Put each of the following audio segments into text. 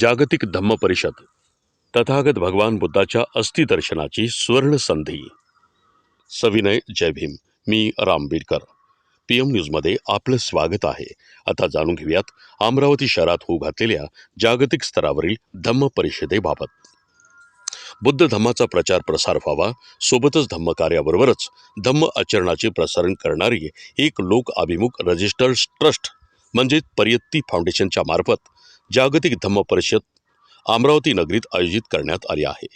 जागतिक धम्म परिषद तथागत भगवान बुद्धाच्या अस्थिदर्शनाची सुवर्ण संधी. सविनय जय भीम. मी राम बीडकर. पी एम न्यूजमध्ये आपलं स्वागत आहे. आता जाणून घेऊयात अमरावती शहरात होऊ घातलेल्या जागतिक स्तरावरील धम्म परिषदेबाबत बुद्ध धम्माचा प्रचार प्रसार व्हावा सोबतच धम्म कार्याबरोबरच धम्म आचरणाचे प्रसारण करणारी एक लोक अभिमुख रजिस्टर्ड ट्रस्ट म्हणजेच पर्यत्ती फाउंडेशनच्या मार्फत जागतिक धम्म परिषद अमरावती नगरीत आयोजित करण्यात आली आहे.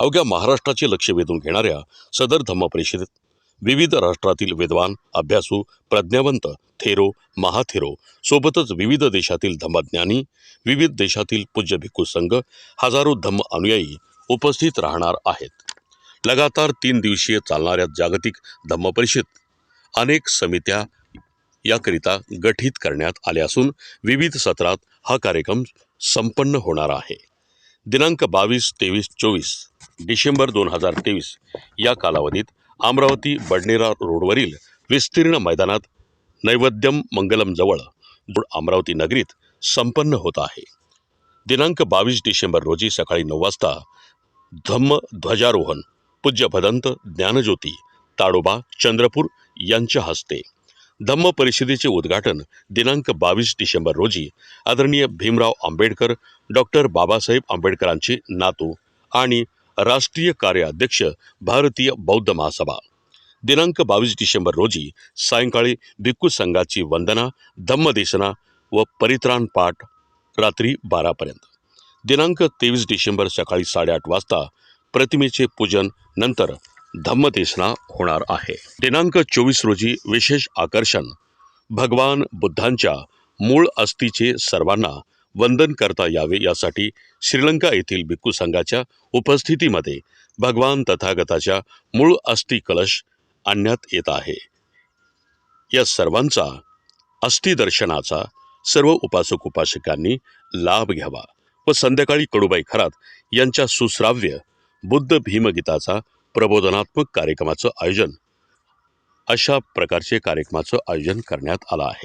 अवघ्या महाराष्ट्राचे लक्ष वेधून घेणाऱ्या सदर धम्म परिषदेत विविध राष्ट्रातील विद्वान अभ्यासू प्रज्ञावंत थेरो महाथेरो सोबतच विविध देशातील धम्मज्ञानी विविध देशातील पूज्य भिक्खू संघ हजारो धम्म अनुयायी उपस्थित राहणार आहेत. लगातार तीन दिवसीय चालणाऱ्या जागतिक धम्म परिषद अनेक समित्या याकरिता गठीत करण्यात आले असून विविध सत्रात हा कार्यक्रम संपन्न होणार आहे. दिनांक बावीस तेवीस चोवीस डिसेंबर दोन हजार तेवीस या कालावधीत अमरावती बडनेरा रोडवरील विस्तीर्ण मैदानात नैवेद्यम मंगलमजवळ अमरावती नगरीत संपन्न होत आहे. दिनांक बावीस डिसेंबर रोजी सकाळी नऊ वाजता धम्म ध्वजारोहण पूज्य भदंत ज्ञानज्योती ताडोबा चंद्रपूर यांच्या हस्ते धम्म परिषदेचे उद्घाटन दिनांक बावीस डिसेंबर रोजी आदरणीय भीमराव आंबेडकर डॉक्टर बाबासाहेब आंबेडकरांचे नातू आणि राष्ट्रीय कार्याध्यक्ष भारतीय बौद्ध महासभा. दिनांक बावीस डिसेंबर रोजी सायंकाळी भिक्खू संघाची वंदना धम्मदेशना व परित्राण पाठ रात्री बारापर्यंत दिनांक तेवीस डिसेंबर सकाळी साडेआठ वाजता प्रतिमेचे पूजन नंतर धम्मतेसना होणार आहे. दिनांक चोवीस रोजी विशेष आकर्षण भगवान बुद्धांच्या मूळ अस्थिचे सर्वांना वंदन करता यावे यासाठी श्रीलंका येथील भिक्खू संघाच्या उपस्थितीमध्ये भगवान तथागताच्या मूळ अस्थि कलश आणण्यात येत आहे. या सर्वांचा अस्थिदर्शनाचा सर्व उपासक उपासकांनी लाभ घ्यावा व संध्याकाळी कडुबाई खरात यांच्या सुश्राव्य बुद्ध भीमगीताचा प्रबोधनात्मक कार्यक्रमाचं आयोजन अशा प्रकारचे कार्यक्रमाचं आयोजन करण्यात आलं आहे.